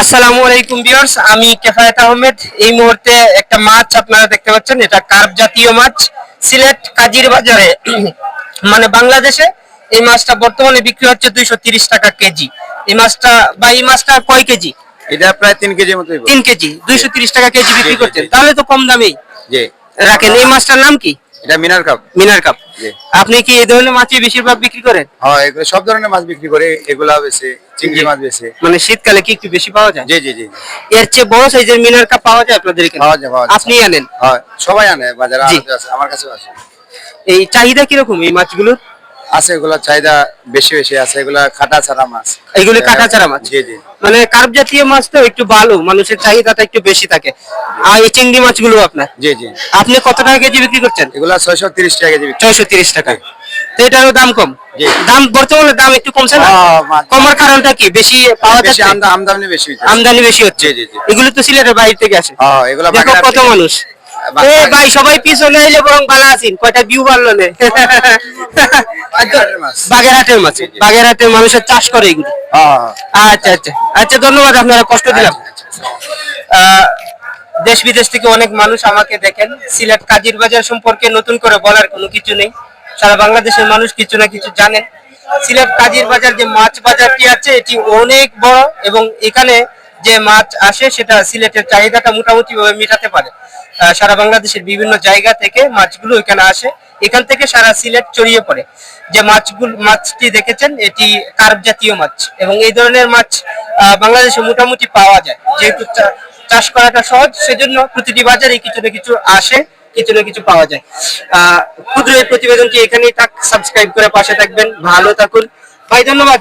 আসসালামু আলাইকুম ভিউয়ার্স আমি কেফায়েত আহমেদ। এই মুহূর্তে একটা মাছ আপনারা দেখতে পাচ্ছেন এটা কার্প জাতীয় মাছ সিলেট কাজির বাজারে। মানে বাংলাদেশে এই মাছটা বর্তমানে বিক্রি হচ্ছে দুইশো তিরিশ টাকা কেজি। এই মাছটা বা এই মাছটা কয় কেজি? এটা প্রায় তিন কেজির মতো তিন কেজি দুইশো তিরিশ টাকা কেজি বিক্রি করছেন। তাহলে তো কম দামেই জি। রাখেন। এই মাছটার নাম কি? এটা মিনার কাপ। মিনার কাপ। আপনি কি এই ধরনের মাছই বেশিরভাগ বিক্রি করেন? হ্যাঁ এগুলো সব ধরনের মাছ বিক্রি করে এগুলা বেছে চিংড়ি মাছ বেছে মানে শীতকালে কি একটু বেশি পাওয়া যায়? জি জি জি। এর চেয়ে বড় সাইজের মিনার কাপ পাওয়া যায় আপনাদের এখানে? পাওয়া যায়, আপনি আনেন? হ্যাঁ সবাই আনে বাজারে আমার কাছে আছে। এই চাহিদা কীরকম এই মাছগুলোর? আছে এগুলা চাহিদা বেশি বেশি আছে এগুলা খাটা ছাড়া মাছ। এগুলি কাটা ছাড়া মাছ? জি জি। মানে কার্প জাতীয় মাছ তো একটু ভালো মানুষের চাহিদাটা একটু বেশি থাকে। আর এই চিংড়ি মাছগুলো আপনার? জি জি। আপনি কত টাকা কেজি বিক্রি করছেন? এগুলা ছয়শো তিরিশ টাকা কেজি ছয়শো তিরিশ টাকা। তো এটারও দাম কম? দাম বর্তমানে দাম একটু কমছে না? কমার কারণটা কি? বেশি পাওয়া যাচ্ছে? আমদানি বেশি আমদানি বেশি হচ্ছে। এগুলো তো সিলেটের বাইরে থেকে আসে। এগুলা কত মানুষ। এ ভাই সবাই পিছনে এলে বরং ভালো আছেন কয়টা ভিউ বাড়লো নে? বাগেরহাটের মাছ। বাগেরহাটের মানুষের চাষ করে এগুলো। আচ্ছা আচ্ছা। আচ্ছা ধন্যবাদ আপনারা কষ্ট দিলাম। আচ্ছা, আচ্ছা। দেশ বিদেশ থেকে অনেক মানুষ আমাকে দেখেন। সিলেট কাজির বাজার সম্পর্কে নতুন করে বলার কোনো কিছু নেই। সারা বাংলাদেশের মানুষ কিছু না কিছু জানেন। সিলেট কাজির বাজার যে মাছ বাজারটি আছে এটি অনেক বড় এবং এখানে যে মাছ আসে সেটা সিলেটের চাহিদাটা মোটামুটি ভাবে মেটাতে পারে। সারা বাংলাদেশের বিভিন্ন জায়গা থেকে মাছগুলো এখানে আসে। এখান থেকে সারা সিলেট ছড়িয়ে পড়ে। যে মাছগুলো মাছটি দেখেছেন এটি কার্প জাতীয় মাছ এবং এই ধরনের মাছ বাংলাদেশে মোটামুটি পাওয়া যায়। যেহেতু চাষ করাটা সহজ সেজন্য প্রতিটি বাজারে কিছু না কিছু আসে কিছু না কিছু পাওয়া যায়। আহ, ক্ষুদ্র এই প্রতিবেদনটি এখানেই থাক সাবস্ক্রাইব করে পাশে থাকবেন। ভালো থাকুন। ভাই ধন্যবাদ।